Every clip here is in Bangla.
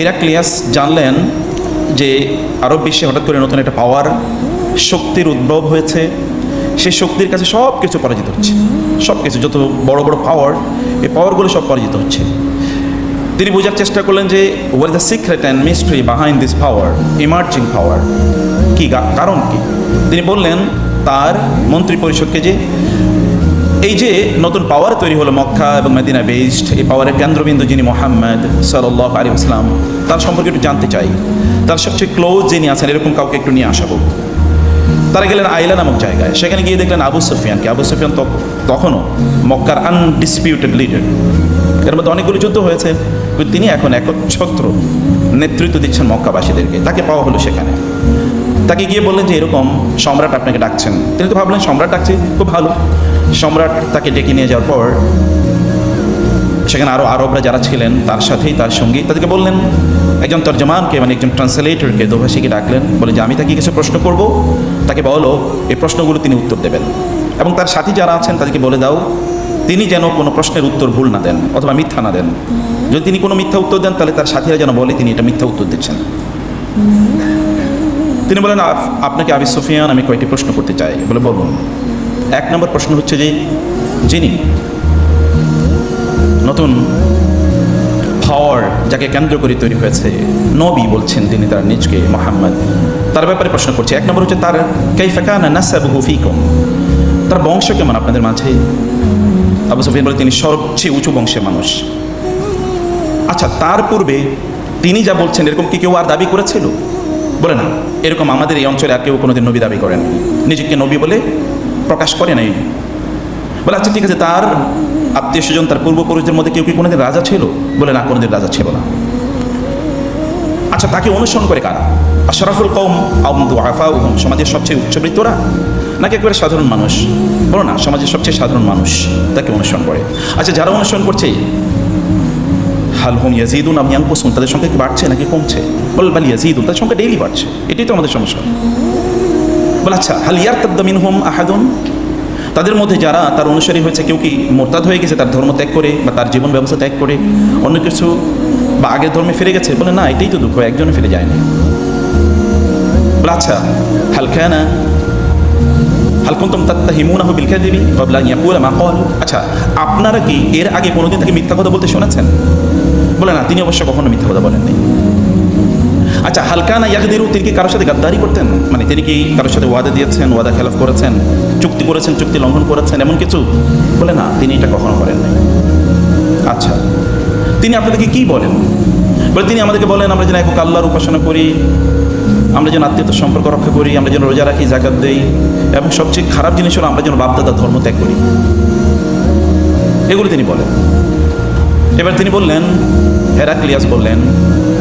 হিরাক্লিয়াস জানলেন যে আরব বিশ্বে হঠাৎ করে নতুন একটা পাওয়ার শক্তির উদ্ভব হয়েছে। সেই শক্তির কাছে সব কিছু পরাজিত হচ্ছে। সব কিছু যত বড় বড় পাওয়ার এই পাওয়ারগুলো সব পরাজিত হচ্ছে। তিনি বোঝার চেষ্টা করলেন যে where the secret and mystery behind this power emerging power কি কারণ কি? তিনি বললেন, তার মন্ত্রী পরিষদকে যে এই যে নতুন পাওয়ার তৈরি হলো মক্কা এবং মদিনা বেসড এই পাওয়ারের কেন্দ্রবিন্দু যিনি মোহাম্মদ সাল্লাহ আলী ইসলাম তার সম্পর্কে একটু জানতে চাই। তার সবচেয়ে ক্লোজ যিনি আছেন, এরকম কাউকে একটু নিয়ে আসাবো তারা গেলেন আইলা নামক জায়গায়। সেখানে গিয়ে দেখলেন আবু সুফিয়ানকে। আবু সুফিয়ান তখনও মক্কার আনডিসপিউটেড লিডার এর মধ্যে অনেকগুলো যুদ্ধ হয়েছে তিনি এখন একচ্ছত্র নেতৃত্ব দিচ্ছেন মক্কাবাসীদেরকে। তাকে পাওয়া হলো সেখানে। তাকে গিয়ে বললেন যে, এরকম সম্রাট আপনাকে ডাকছেন। তিনি তো ভাবলেন, সম্রাট ডাকছে, খুব ভালো। সম্রাট তাকে ডেকে নিয়ে যাওয়ার পর সেখানে আরও আরবরা যারা ছিলেন, তার সাথেই তার সঙ্গী তাদেরকে বললেন, একজন তর্জমানকে মানে একজন ট্রান্সলেটরকে, দোভাষীকে ডাকলেন। বলে যে, আমি তাকে কিছু প্রশ্ন করব। তাকে বলো, এই প্রশ্নগুলো তিনি উত্তর দেবেন। এবং তার সাথী যারা আছেন, তাদেরকে বলে দাও, তিনি যেন কোনো প্রশ্নের উত্তর ভুল না দেন অথবা মিথ্যা না দেন। যদি তিনি কোনো মিথ্যা উত্তর দেন, তাহলে তার সাথীরা যেন বলে, তিনি এটা মিথ্যা উত্তর দিচ্ছেন। তিনি বলেন আপনাকে আবি সুফিয়ান, আমি কয়েকটি প্রশ্ন করতে চাই। বলে বলুন, এক নম্বর প্রশ্ন হচ্ছে যে, যিনি নতুন পাওয়ার যাকে কেন্দ্র করে তৈরি হয়েছে, নবী বলছেন তিনি তার নিজকে মোহাম্মদ। তার ব্যাপারে প্রশ্ন করছে। এক নম্বর হচ্ছে, তার কাইফাকানা নাসাবহু ফিকুম? তার বংশ কেমন আপনাদের মাঝে? আবু সুফিয়ান বলে, তিনি সবচেয়ে উঁচু বংশের মানুষ। আচ্ছা তার পূর্বে তিনি যা বলছেন, এরকম কি কেউ আর দাবি করেছিল? বলে না, এরকম আমাদের এই অঞ্চলে আর কেউ কোনোদিন নবী দাবি করেন নিজেকে নবী বলে প্রকাশ করে নাই। বলে আচ্ছা ঠিক আছে, তার আত্মীয় স্বজন, তার পূর্বপুরুষদের মধ্যে কেউ কি কোনোদিন রাজা ছিল? বলে, না, কোনোদিন রাজা ছিল না। আচ্ছা তাকে অনুসরণ করে কারা? আশরাফুল কৌম আমদু আফাউ সমাজের সবচেয়ে উচ্চবৃত্তরা নাকি একেবারে সাধারণ মানুষ? বলো না, সমাজের সবচেয়ে সাধারণ মানুষ তাকে অনুসরণ করে। আচ্ছা যারা অনুসরণ করছে হাল হোম ইয়াজিদুন, আমি ইয়াঙ্কুসুন তাদের সংখ্যা কি বাড়ছে নাকি কমছে? বল, বাল ইয়াজিদুন তাদের সংখ্যা ডেইলি বাড়ছে। এটাই তো আমাদের সমস্যা। বল আচ্ছা হাল ইয়ার তাদ্দামিন হোম আহাদুন? তাদের মধ্যে যারা, তার অনুসারী হয়েছে, কেউ কি মোরতাদ হয়ে গেছে, তার ধর্ম ত্যাগ করে, বা তার জীবন ব্যবস্থা ত্যাগ করে, অন্য কিছু, বা আগের ধর্মে ফিরে গেছে? বলে, না, এটাই তো দুঃখ একজনে ফিরে যায়নি। বলে আচ্ছা হালকা না হাল কুনতুম তাত্তাহিমুনাহু বিল কাযিবি ক্বাবলা আন ইয়াকুলা মা আচ্ছা আপনারা কি এর আগে কোনোদিন তাকে মিথ্যা কথা বলতে শুনেছেন? বলে না, তিনি অবশ্য কখনো মিথ্যা কথা বলেননি। আচ্ছা হালকা না ইয়াকদিরু তিনি কি কারোর সাথে গাদ্দারি করতেন? মানে তিনি কি কারোর সাথে ওয়াদা দিয়েছেন, ওয়াদা খেলাফ করেছেন, চুক্তি করেছেন, চুক্তি লঙ্ঘন করেছেন, এমন কিছু? বলে না, তিনি এটা কখনো করেন আচ্ছা তিনি আপনাদেরকে কি বলেন? বলে তিনি আমাদেরকে বলেন, আমরা যেন একক আল্লাহর উপাসনা করি, আমরা যেন আত্মীয়তার সম্পর্ক রক্ষা করি, আমরা যেন রোজা রাখি, জাকাত দেই, এবং সবচেয়ে খারাপ জিনিস হলো আমরা যেন বাপদাদার ধর্ম ত্যাগ করি। এগুলো তিনি বলেন। এবার তিনি বললেন, হেরাক্লিয়াস বললেন,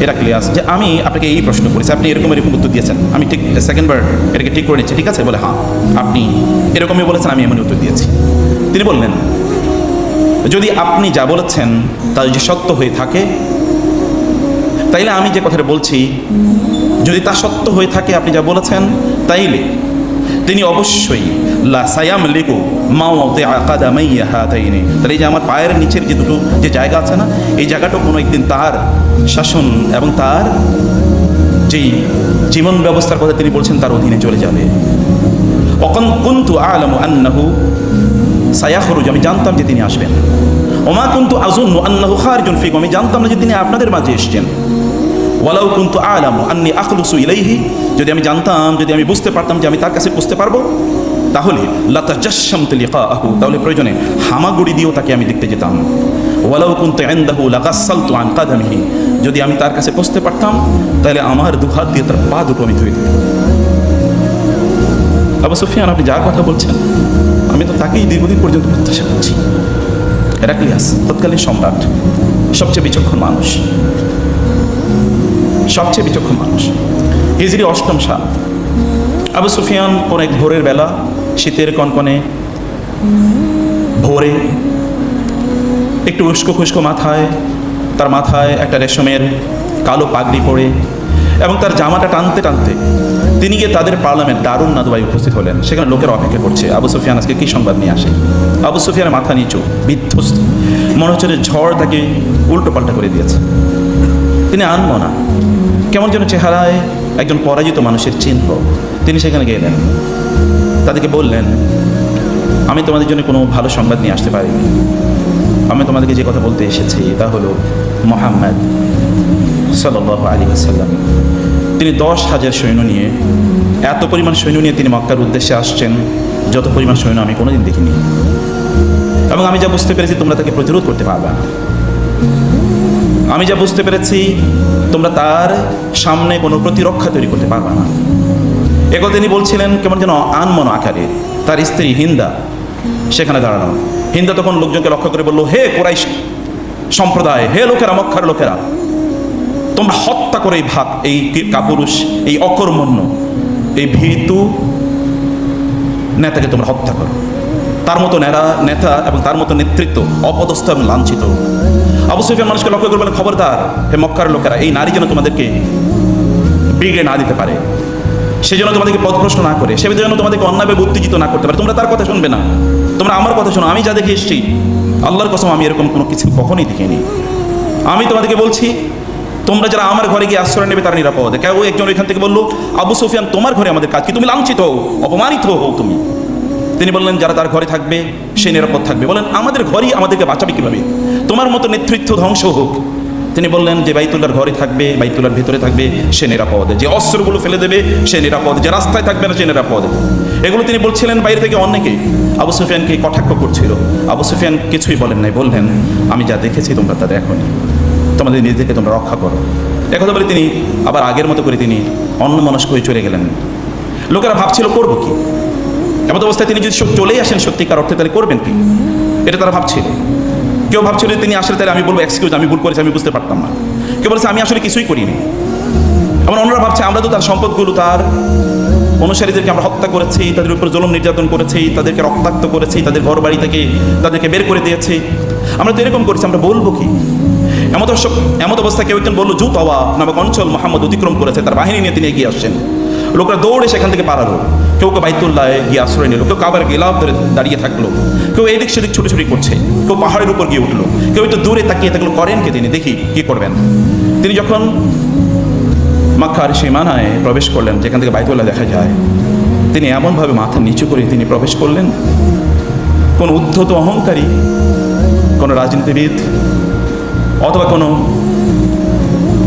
হেরাক্লিয়াস, যে আমি আপনাকে এই প্রশ্ন করেছি, আপনি এরকম এরকম উত্তর দিয়েছেন। আমি ঠিক সেকেন্ডবার এটাকে ঠিক করে নিচ্ছি, ঠিক আছে? বলে হ্যাঁ আপনি এরকমই বলেছেন, আমি এমনই উত্তর দিয়েছি। তিনি বললেন, যদি আপনি যা বলেছেন তা যদি সত্য হয়ে থাকে, তাইলে আমি যে কথাটা বলছি, যদি তা সত্য হয়ে থাকে আপনি যা বলেছেন, তাইলে তিনি অবশ্যই লা সায়াম লিকু মাওতে আকাদা মাইয়া হাতাইনি। তাহলে এই যে আমার পায়ের নিচের যে দুটো যে জায়গা আছে না, এই জায়গাটা কোনো একদিন তার শাসন এবং তার যেই জীবন ব্যবস্থার কথা তিনি বলছেন, তার অধীনে চলে যাবে। অকন কুন্তু আলামু আন্নাহু সায়াখরুজ, আমি জানতাম যে তিনি আসবেন। ওমা কুন্তু আজুন্ন আন্নাহু খারজুন ফিকুম, আমি জানতাম না যে তিনি আপনাদের মাঝে এসেছেন। ওয়ালাউ কুন্তু আলামু আন্নি আখলুসু ইলাইহি, যদি আমি জানতাম, যদি আমি বুঝতে পারতাম যে আমি তার কাছে বুঝতে পারব তাহলে লাতা জাসাম লিকা আহু তাহলে প্রয়োজনে হামাগুড়ি দিয়েও তাকে আমি দেখতে যেতাম। ওয়ালাউ কুন্তু এন্দাহু লাগাসালতু আন কাদামিহি, যদি আমি তার কাছে পৌঁছতে পারতাম, তাহলে আমার দুহাত দিয়ে তার পা দুটো আমি ধুয়ে দিতাম। আবু সুফিয়ান, আপনি যার কথা বলছেন, আমি তো তাকেই দীর্ঘদিন পর্যন্ত প্রত্যাশা করছি। হেরাক্লিয়াস, তৎকালীন সম্রাট, সবচেয়ে বিচক্ষণ মানুষ। সবচেয়ে বিচক্ষণ মানুষ। হিজরি অষ্টম সাল। আবু সুফিয়ান, কোন এক ভোরের বেলা শীতের কনকনে, ভোরে একটু উস্কো খুস্কো মাথায়, তার মাথায় একটা রেশমের কালো পাগড়ি পরে এবং তার জামাটা টানতে টানতে তিনি গিয়ে তাদের পার্লামেন্ট দারুণ নাদুয়ায় উপস্থিত হলেন। সেখানে লোকের অপেক্ষা করছে, আবু সুফিয়ান আজকে কী সংবাদ নিয়ে আসে? আবু সুফিয়ানের মাথা নিচু, বিধ্বস্ত। মনে হচ্ছে যে ঝড় তাকে উল্টো পাল্টা করে দিয়েছে। তিনি আনব না। কেমন যেন চেহারায় একজন পরাজিত মানুষের চিহ্ন। তিনি সেখানে গেলেন তাদেরকে বললেন, আমি তোমাদের জন্য কোনো ভালো সংবাদ নিয়ে আসতে পারিনি। আমি তোমাদেরকে যে কথা বলতে এসেছি তা হলো মোহাম্মদ সাল্লাহ আলী আসাল্লাম তিনি দশ হাজার সৈন্য নিয়ে, এত পরিমাণ সৈন্য নিয়ে তিনি মক্কার উদ্দেশ্যে আসছেন, যত পরিমাণ সৈন্য আমি কোনোদিন দেখিনি। এবং আমি যা বুঝতে পেরেছি তোমরা তাকে প্রতিরোধ করতে পারবে না। আমি যা বুঝতে পেরেছি, তোমরা তার সামনে কোনো প্রতিরক্ষা তৈরি করতে পারবে না। একথা তিনি বলছিলেন, কেমন যেন আনমন আকারে, তার স্ত্রী হিন্দা সেখানে দাঁড়ানো। হিন্দা তখন লোকজনকে লক্ষ্য করে বলল, হে কোরাইশ সম্প্রদায়, হে লোকেরা মক্ষার লোকেরা, তোমরা হত্যা করে এই ভাগ, এই কাপুরুষ, এই অকর্মণ্য, এই ভীতু নেতাকে তোমরা হত্যা করো। তার মতো নেতা নেতা এবং তার মতো নেতৃত্ব অপদস্থ এবং লাঞ্ছিত। আবু সুফিয়ান মানুষকে লক্ষ্য করে বলেন খবরদার, হে মক্কার লোকেরা, এই নারী যেন তোমাদেরকে বিগড়ে না দিতে পারে। সে যেন তোমাদেরকে পথভ্রষ্ট না করে সে যেন তোমাদেরকে অন্যায়ভাবে উত্তেজিত না করতে পারে। তোমরা তার কথা শুনবে না। তোমরা আমার কথা শোনো, আমি যা দেখে এসেছি, আল্লাহর কসম আমি এরকম কোনো কিছু কখনোই দেখিনি। আমি তোমাদেরকে বলছি, তোমরা যারা আমার ঘরে গিয়ে আশ্রয় নেবে তারা নিরাপদ। কেউ একজন এখান থেকে বলল, আবু সুফিয়ান, তোমার ঘরে আমাদের কাজ কি? তুমি লাঞ্ছিত হও, অপমানিত হও তুমি। তিনি বললেন, যারা তার ঘরে থাকবে, সে নিরাপদ থাকবে। বলেন, আমাদের ঘরই আমাদেরকে বাঁচাবে কীভাবে? তোমার মতো নেতৃত্ব ধ্বংস হোক তিনি বললেন যে বাইতুল্লার ঘরে থাকবে বাইতুল্লার ভিতরে থাকবে, সে নিরাপদ। যে অস্ত্রগুলো ফেলে দেবে, সে নিরাপদ। যে রাস্তায় থাকবে না, সে নিরাপদ। এগুলো তিনি বলছিলেন বাইরে থেকে অনেকে। আবু সুফিয়ানকে কটাক্ষ করছিল। আবু সুফিয়ান কিছুই বলেন নাই। বললেন, আমি যা দেখেছি, তোমরা তা দেখোনি। তোমাদের নিজেদেরকে তোমরা রক্ষা করো। একথা বলে তিনি আবার আগের মতো করে তিনি অন্য মনস্ক হয়ে চলে গেলেন। লোকেরা ভাবছিল, করব কি? এমন অবস্থায় তিনি যদি চলেই আসেন সত্যিকার অর্থে, তাহলে করবেন কি? এটা তারা ভাবছিল। কেউ ভাবছিল তিনি আসলে তাহলে আমি বলব এক্সকিউজ আমি ভুল করেছি, আমি বুঝতে পারতাম না। কেউ বলেছে, আমি আসলে কিছুই করিনি। এমন অন্যরা ভাবছে, আমরা তো তার সম্পদগুলো, তার অনুসারীদেরকে আমরা হত্যা করেছি, তাদের উপর জলম নির্যাতন করেছি, তাদেরকে রক্তাক্ত করেছি, তাদের ঘর বাড়ি থেকে তাদেরকে বের করে দিয়েছি। আমরা তো এরকম করেছি, আমরা বলব কি? এমত এমত অবস্থায় কেউ একজন বলল জুতাওয়া নামক অঞ্চল মোহাম্মদ অতিক্রম করেছে, তার বাহিনী নিয়ে তিনি এগিয়ে আসছেন। লোকরা দৌড়ে সেখান থেকে পালালো। কেউ কেউ বাইতুল্লায় গিয়ে আশ্রয় নিল, কেউ কাবার গেলাপ ধরে দাঁড়িয়ে থাকল, কেউ এদিক সেদিক ছুটোছুটি করছে, কেউ পাহাড়ের উপর গিয়ে উঠল, কেউ একটু দূরে তাকিয়ে থাকল, করেন কে তিনি? দেখি কি করবেন। তিনি যখন মাক্কার সীমানায় প্রবেশ করলেন, যেখান থেকে বাইতুল্লাহ দেখা যায়, তিনি এমনভাবে মাথা নিচু করে তিনি প্রবেশ করলেন, কোনো উদ্ধত অহংকারী, কোনো রাজনীতিবিদ অথবা কোনো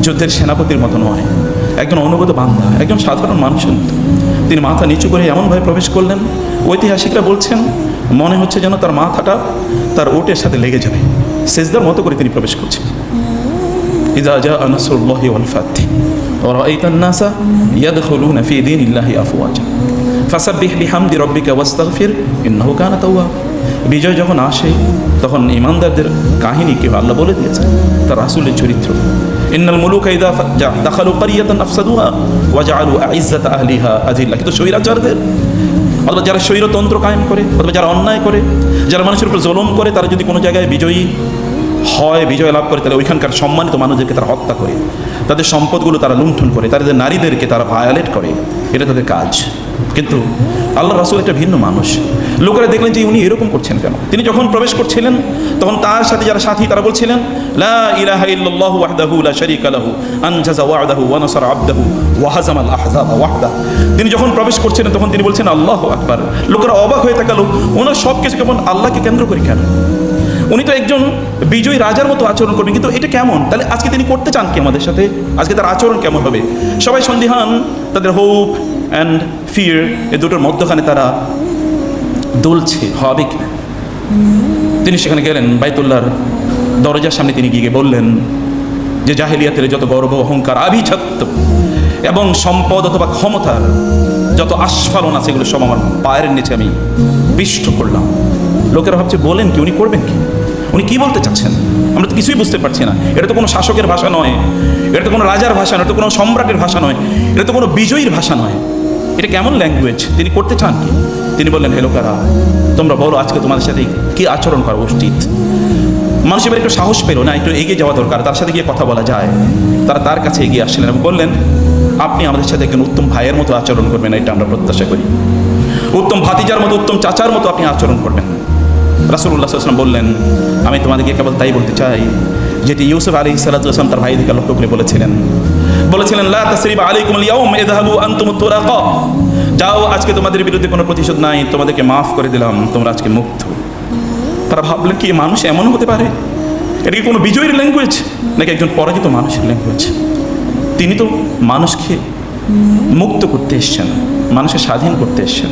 যুদ্ধের সেনাপতির মতো নয়। একজন অনুগত বান্ধা একজন সাধারণ মানুষের মতো তিনি মাথা নিচু করে এমনভাবে প্রবেশ করলেন ঐতিহাসিকরা বলছেন মনে হচ্ছে যেন তার মাথাটা তার ওটের সাথে লেগে যাবে সেজদার মতো করে তিনি প্রবেশ করছেন إذا جاء نصر الله والفتح ورأيت الناس يدخلون في دين الله أفواجا فسبح بحمد ربك واستغفر إنه كان توابا বিজয় যখন আসে তখন ইমানদারদের কাহিনী কেউ আল্লাহ বলে দিয়েছেন তার রাসুলের চরিত্র ইন্নাল মুলুক ইদা দাখালু কারিয়াতান আফসাদুহা ওয়া জাআলু আইজ্জাত আহলিহা আযিল্লা। কিন্তু স্বৈরাচারদের, অথবা যারা স্বৈরতন্ত্র কায়েম করে, অথবা যারা অন্যায় করে, যারা মানুষের উপর জলম করে, তারা যদি কোনো জায়গায় বিজয়ী হয়, বিজয় লাভ করে, তাহলে ওইখানকার সম্মানিত মানুষদেরকে তারা হত্যা করে। তাদের সম্পদগুলো তারা লুণ্ঠন করে, তাদের নারীদেরকে তারা ভায়োলেট করে। এটা তাদের কাজ। কিন্তু আল্লাহ রাসুল একটা ভিন্ন মানুষ। লোকেরা দেখলেন যে উনি এরকম করছেন কেন? তিনি যখন প্রবেশ করছিলেন, তখন তার সাথে যারা সাথী, তারা বলছিলেন, লা লা তিনি যখন প্রবেশ করছিলেন, তখন তিনি বলছেন, আল্লাহু আকবার। লোকেরা অবাক হয়ে তাকালো, ওনার সব কিছু কেমন? আল্লাহকে কেন্দ্র করে কেন? উনি তো একজন বিজয়ী রাজার মতো আচরণ করবেন, কিন্তু এটা কেমন? তাহলে আজকে তিনি করতে চান কি আমাদের সাথে? আজকে তার আচরণ কেমন হবে? সবাই সন্দিহান, তাদের হোপ অ্যান্ড ফিয়ার এ দুটোর মধ্যখানে তারা দুলছে, হবে কি? তিনি সেখানে গেলেন, বাইতুল্লাহর দরজার সামনে তিনি গিয়ে বললেন যে জাহেলিয়াতের যত গর্ব, অহংকার, আভিজাত্য এবং সম্পদ অথবা ক্ষমতার যত আস্ফালন আছে, এগুলো সব আমার পায়ের নিচে আমি পিষ্ট করলাম। লোকেরা ভাবছে, বলেন কি, উনি করবেন কি? উনি কি বলতে চাচ্ছেন? আমরা তো কিছুই বুঝতে পারছি না। এটা তো কোনো শাসকের ভাষা নয়, এটা তো কোনো রাজার ভাষা নয়, এটা তো কোনো সম্রাটের ভাষা নয়, এটা তো কোনো বিজয়ীর ভাষা নয়। এটা কেমন ল্যাঙ্গুয়েজ তিনি করতে চান কি? তিনি বললেন, হে লোকেরা, তোমরা বলো আজকে তোমাদের সাথে কি আচরণ করা উচিত? মানুষ এবার একটু সাহস পেল না, একটু এগিয়ে যাওয়া দরকার, তার সাথে গিয়ে কথা বলা যায়। তারা তার কাছে এগিয়ে আসলেন এবং বললেন, আপনি আমাদের সাথে একজন উত্তম ভাইয়ের মতো আচরণ করবেন, এটা আমরা প্রত্যাশা করি। উত্তম ভাতিজার মতো, উত্তম চাচার মতো আপনি আচরণ করবেন। রাসুল্লাহ আসলাম বললেন, আমি তোমাদেরকে কেবল তাই বলতে চাই যেটি ইউসুফ আলী সালাতাম তার ভাই দিকে লক্ষ্য করে বলেছিলেন। বলেছিলেন, লা যাও, আজকে তোমাদের বিরুদ্ধে কোনো প্রতিশোধ নাই, তোমাদেরকে মাফ করে দিলাম, তোমরা আজকে মুক্ত। তারা ভাবলেন কি, মানুষ এমন হতে পারে? এটা কি কোনো বিজয়ীর ল্যাঙ্গুয়েজ নাকি একজন পরাজিত মানুষের ল্যাঙ্গুয়েজ তিনি তো মানুষকে মুক্ত করতে এসছেন, মানুষকে স্বাধীন করতে এসছেন।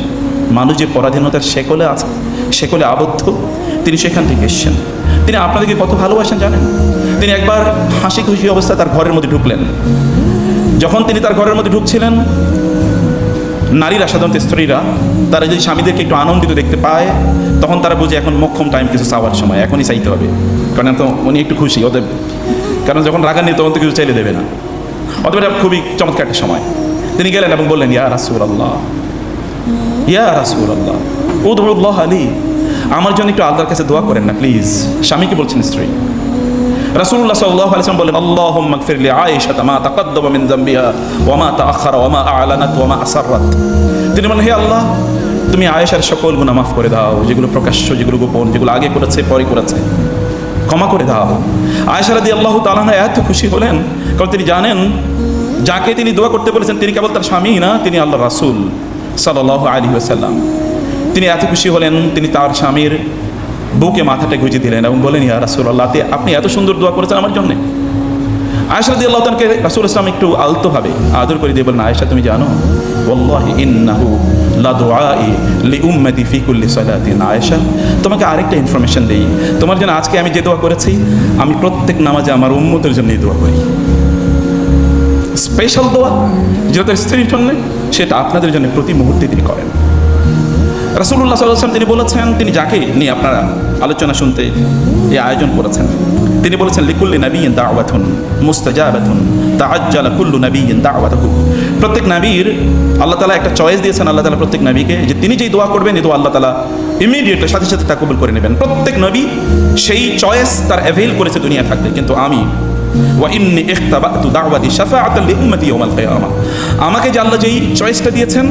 মানুষ যে পরাধীনতার শেকলে আছে, শেকলে আবদ্ধ, তিনি সেখান থেকে এসছেন। তিনি আপনাদেরকে কত ভালোবাসেন জানেন? তিনি একবার হাসি খুশি অবস্থায় তার ঘরের মধ্যে ঢুকলেন। যখন তিনি তার ঘরের মধ্যে ঢুকছিলেন, নারীরা, সাধারণত স্ত্রীরা, তারা যদি স্বামীদেরকে একটু আনন্দিত দেখতে পায়, তখন তারা বুঝে এখন মক্ষম টাইম কিছু চাওয়ার সময়, এখনই চাইতে হবে। কারণ তো উনি একটু খুশি, ওদের কারণ যখন রাগান্বিত, তখন তো কিছু চাইলে দেবে না। অতএব এটা খুবই চমৎকার একটা সময়। তিনি গেলেন এবং বললেন, ইয়া রাসুল আল্লাহ ইয়া রাসুল আল্লাহ ও উদ্লাহ আলী আমার জন্য একটু আল্লাহর কাছে দোয়া করেন না, প্লিজ। স্বামীকে বলছেন, স্ত্রী রাসূলুল্লাহ সাল্লাল্লাহু আলাইহি ওয়াসাল্লাম বলেন, আল্লাহুম্মা গফির লি আয়েশা মা তাকাদ্দামা মিন যামবিহা ওয়া মা তাআখারা ওয়া মা আ'লানাত ওয়া মা আসাররাত। তিনি বলেন, হে আল্লাহ, তুমি আয়েশার সকল গুনাহ মাফ করে দাও, যেগুলো প্রকাশ্য, যেগুলো গোপন, যেগুলো আগে করেছে, পরে করেছে। ক্ষমা করে দাও। আয়েশা রাদিয়াল্লাহু তাআলা এত খুশি হলেন, কারণ তিনি জানেন, যাকে তিনি দোয়া করতে বলেছেন, তিনি কেবল তার স্বামী না, তিনি আল্লাহ রাসূল সাল্লাল্লাহু আলাইহি ওয়াসাল্লাম। তিনি এত খুশি হলেন, তিনি তার স্বামীর বুকে মাথাটা গুঁজে দিলেন এবং বলেন ইয়া রাসুল্লাহ আপনি এত সুন্দর দোয়া করেছেন আমার জন্যে। আয়সা দিয়ে আল্লাহ তানকে রাসুল ইসলাম একটু আলতোভাবে আদর করে দিয়ে বলেন আয়েশা, তুমি জানো আয়েশা, তোমাকে আরেকটা ইনফরমেশন দিই। তোমার জন্য আজকে আমি যে দোয়া করেছি, আমি প্রত্যেক নামাজে আমার উম্মতের জন্যই দোয়া করি। স্পেশাল দোয়া, যেটা স্ত্রীর জন্য, সেটা আপনাদের জন্য প্রতি মুহূর্তে তিনি করেন। রাসুল্লাহ সাল্লাম তিনি বলেছেন, তিনি যাকে নিয়ে আপনারা আলোচনা শুনতে এই আয়োজন করেছেন, তিনি বলেছেন, লিকুল্লি নবীন দাওয়াতুন মুস্তাজাবাতুন তাআজ্জালা কুল্লু নবীন দাওয়াতাহু। প্রত্যেক নবীর আল্লাহ তাআলা একটা চয়েস দিয়েছেন, আল্লাহ তাআলা প্রত্যেক নবীকে যে তিনি যেই দোয়া করবেন, এই দোয়া আল্লাহ তাআলা ইমিডিয়েটলি সাথে সাথে তা কবুল করে নেবেন। প্রত্যেক নবী সেই চয়েস তার অ্যাভেল করেছে দুনিয়া থাকতে কিন্তু আমি ওয়াইন্নি ইখতাবাতু দাওয়াতি শাফাআতান লিউম্মতি ইয়াউমাল কিয়ামা। আমাকে যে আল্লাহ যেই চয়েসটা দিয়েছেন,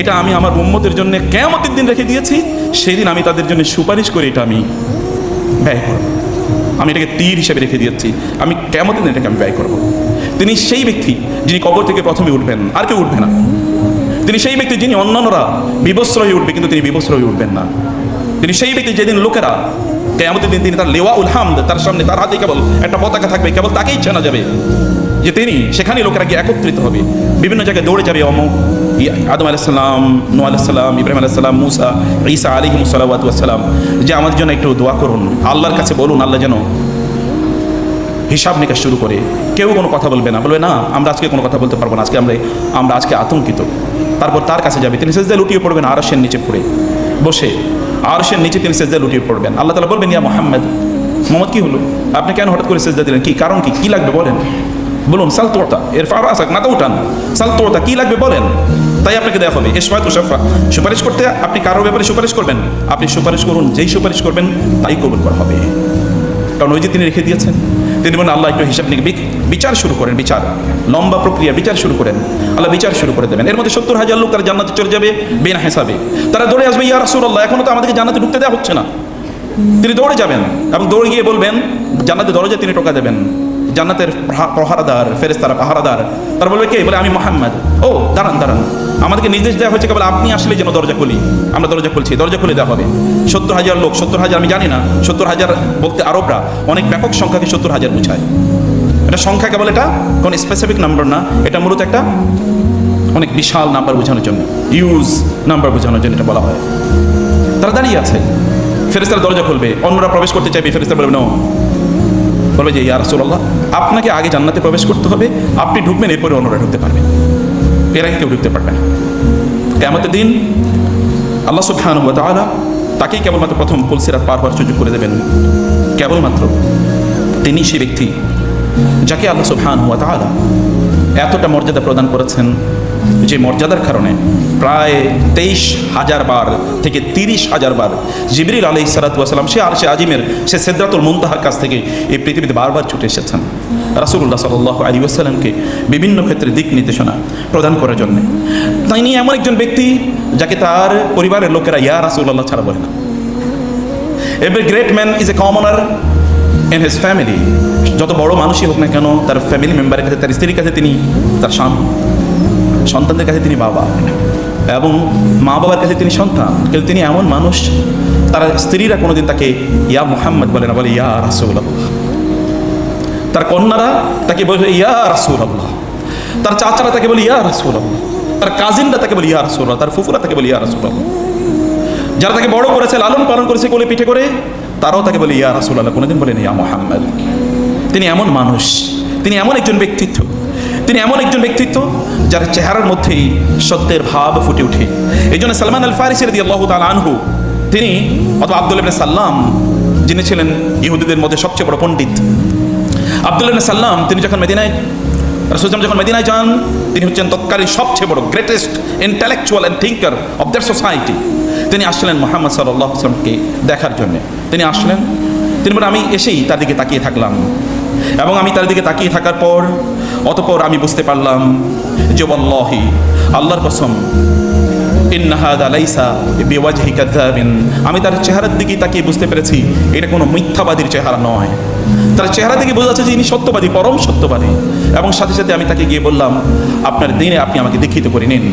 এটা আমি আমার উম্মতের জন্য কিয়ামতের দিন রেখে দিয়েছি, সেই দিন আমি তাদের জন্য সুপারিশ করে এটা আমি ব্যয় করব। আমি এটাকে তীর হিসেবে রেখে দিয়েছি, আমি কেমতের দিন এটাকে আমি ব্যয় করব। তিনি সেই ব্যক্তি যিনি কবর থেকে প্রথমে উঠবেন, আর কেউ উঠবে না। তিনি সেই ব্যক্তি যিনি অন্যান্যরা বিবস্ত্র হয়ে উঠবে, কিন্তু তিনি বিবস্ত্র হয়ে উঠবেন না। তিনি সেই ব্যক্তি যেদিন লোকেরা কেয়ামতের দিন তিনি তার লেওয়া উল হামদ, তার সামনে তার হাতে কেবল একটা পতাকা থাকবে, কেবল তাকেই চেনা যাবে যে তিনি সেখানে লোকেরা গিয়ে একত্রিত হবে। বিভিন্ন জায়গায় দৌড়ে যাবে অমুক। আদম আলাইসাল্লাম নু আলাইসাল্লাম ইব্রাহিম আলাইসাল্লাম মুসা, ঈসা আলী মুসালাম যে আমার জন্য একটু দোয়া করুন। আল্লাহর কাছে বলুন, আল্লাহ যেন হিসাব নিকাশ শুরু করে। কেউ কোনো কথা বলবে না। বলবে, না, আমরা আজকে কোনো কথা বলতে পারব না। আজকে আমরা আমরা আজকে আতঙ্কিত। তারপর তার কাছে যাবে। তিনি সেজদা লুটিয়ে পড়বেন, আরশের নিচে পড়ে। বসে আরশের নিচে তিনি সেজদা লুটিয়ে পড়বেন। আল্লাহ তালা বলবেন, ইয়া মোহাম্মদ মোহাম্মদ কি হলো? আপনি কেন হঠাৎ করে সেজদা দিলেন? কী কারণ কী? কী লাগবে বলেন? বলুন, সাল তোরতা এর ফার আসাক মাথা উঠান। সাল তোরতা কী লাগবে বলেন? তাই আপনাকে দেওয়া হবে এসফায় তুষাফা সুপারিশ করতে আপনি কারোর ব্যাপারে সুপারিশ করবেন? আপনি সুপারিশ করুন, যেই সুপারিশ করবেন, তাই কবুল করা হবে। কারণ ওই যে তিনি রেখে দিয়েছেন। তিনি বলেন, আল্লাহ একটু হিসাব নিয়ে বিচার শুরু করেন, বিচার। লম্বা প্রক্রিয়া, বিচার শুরু করেন। আল্লাহ বিচার শুরু করে দেবেন। এর মধ্যে সত্তর হাজার লোক তারা জান্নাতে চলে যাবে বিনা হিসাবে। তারা দৌড়ে আসবে, ইয়া রাসুল্লাহ এখনও তো আমাদেরকে জান্নাতে ঢুকতে দেওয়া হচ্ছে না। তিনি দৌড়ে যাবেন এবং দৌড়ে গিয়ে বলবেন, জান্নাতে দরজা তিনি টোকা দেবেন। জান্নাতের প্রহারাদার ফেরেস্তারা পাহারাদার। তারা বলবে কে? বলে, আমি মোহাম্মদ। ও, দাঁড়ান দাঁড়ান। আমাদেরকে নির্দেশ দেওয়া হয়েছে কেবল আপনি আসলে যেন দরজা খুলি। আমরা দরজা খুলছি, দরজা খুলে দেওয়া হবে। সত্তর হাজার লোক, সত্তর হাজার, আমি জানি না, সত্তর হাজার বলতে আরবরা অনেক ব্যাপক সংখ্যাকে সত্তর হাজার বুঝায়। এটা সংখ্যা কেবল এটা, কোনো স্পেসিফিক নাম্বার না, এটা মূলত একটা অনেক বিশাল নাম্বার বোঝানোর জন্য ইউজ নাম্বার বোঝানোর জন্য এটা বলা হয়। তারা দাঁড়িয়ে আছে। ফেরেস্তার দরজা খুলবে, অন্যরা প্রবেশ করতে চাইবে ফেরেস্তার বলবে নো বলবে যে, ইয়া রাসুল্লাহ আপনাকে আগে জান্নাতে প্রবেশ করতে হবে। আপনি ঢুকবেন, এরপরে অন্যরা ঢুকতে পারবেন এর আগে কেউ ঢুকতে পারবে না। কেমতের দিন আল্লাহ সুবহানাহু ওয়া তাআলা তাকেই কেবলমাত্র প্রথম পুলসিরা পার হওয়ার সুযোগ করে দেবেন। কেবলমাত্র তিনি সেই ব্যক্তি যাকে আল্লাহ সুবহানাহু হুয়া তাআলা এতটা মর্যাদা প্রদান করেছেন যে মর্যাদার কারণে প্রায় তেইশ হাজার বার থেকে তিরিশ হাজার বার জিবরিল আলহ সালাতাম সে আর সে আজিমের, সে সেদ্রাতুল মুন্তাহার কাছ থেকে এই পৃথিবীতে বারবার ছুটে এসেছেন। রাসুল্লাহ সাল আলী আসসালামকে বিভিন্ন ক্ষেত্রে দিক নির্দেশনা প্রদান করার জন্য। তিনি এমন একজন ব্যক্তি যাকে তার পরিবারের লোকেরা, ইয়া রাসুল্লাহ ছাড়া বলে না। Every great man is a commoner in his family যত বড় মানুষই হোক না কেন, তার ফ্যামিলি মেম্বারের কাছে, তার স্ত্রীর কাছে তিনি, তার স্বামী, সন্তানদের কাছে তিনি বাবা এবং মা বাবার কাছে তিনি সন্তান। কিন্তু তিনি এমন মানুষ, তার স্ত্রীরা কোনোদিন তাকে ইয়া মোহাম্মদ বলে না, বলে ইয়া রাসুল তার কন্যারা তাকে বলে ইয়া রাসুল আল্লাহ তার চাচারা তাকে বলে ইয়া রাসুল আল্লাহ তার কাজিনরা তাকে বলে ইয়া রাসুল্লাহ তার ফুফুরা তাকে বলে ইয়া রাসুল আল্লাহ যারা তাকে বড় করেছে, লালন পালন করেছে, কোলে পিঠে করে তারাও তাকে বলে, ইয়া রাসুল আল্লাহ কোনোদিন বলেন, ইয়া মোহাম্মদ। তিনি এমন মানুষ, তিনি এমন একজন ব্যক্তিত্ব, তিনি এমন একজন ব্যক্তিত্ব যার চেহারার মধ্যেই সত্যের ভাব ফুটে ওঠে। এই জন্য সালমান আল ফারিসি দিয়ে আল্লাহ তাল আনহু, তিনি অথবা আব্দুল ইবনে সাল্লাম, যিনি ছিলেন ইহুদিদের মধ্যে সবচেয়ে বড় পণ্ডিত আব্দুল ইবনে সাল্লাম, তিনি যখন মেদিনায় রসুলাম যখন মেদিনায় যান, তিনি হচ্ছেন তৎকালীন সবচেয়ে বড় greatest intellectual and thinker of their society তিনি আসলেন মোহাম্মদ সাল্লাহ আসলামকে দেখার জন্যে। তিনি আসলেন, তিনি বলে, আমি এসেই তার দিকে তাকিয়ে থাকলাম এবং আমি তার দিকে তাকিয়ে থাকার পর, অতপর আমি বুঝতে পারলাম যে বল্লাহি আল্লাহর কসম আমি তার চেহারার দিকে তাকিয়ে বুঝতে পেরেছি, এটা কোনো মিথ্যাবাদীর চেহারা নয়। তার চেহারা থেকে বোঝা যাচ্ছে যে ইনি সত্যবাদী, পরম সত্যবাদী। এবং সাথে সাথে আমি তাকে গিয়ে বললাম, আপনার দিনে আপনি আমাকে দীক্ষিত করে নিন।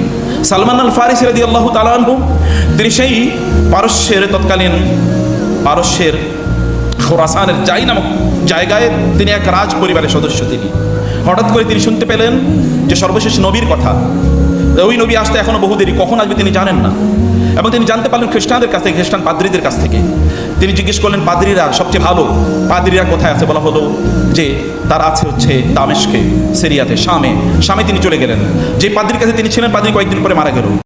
সালমান আল ফারিস রাদি আল্লাহ তালানহু তিনি সেই পারস্যের তৎকালীন, পারস্যের খোরাসানের জাই নামক জায়গায় তিনি এক রাজ পরিবারের সদস্য তিনি। হঠাৎ করে তিনি শুনতে পেলেন যে সর্বশেষ নবীর কথা। ওই নবী আসতে এখনও বহু দেরি, কখন আসবে তিনি জানেন না। এবং তিনি জানতে পারলেন খ্রিস্টানদের কাছ থেকে খ্রিস্টান পাদ্রীদের কাছ থেকে। তিনি জিজ্ঞেস করলেন, পাদ্রীরা সবচেয়ে ভালো, পাদ্রীরা কোথায় আছে বলা হলো যে তার আছে হচ্ছে দামেশকে, সিরিয়াতে, শামে। শামে তিনি চলে গেলেন। যে পাদ্রির কাছে তিনি ছিলেন, পাদ্রী কয়েকদিন পরে মারা গেল।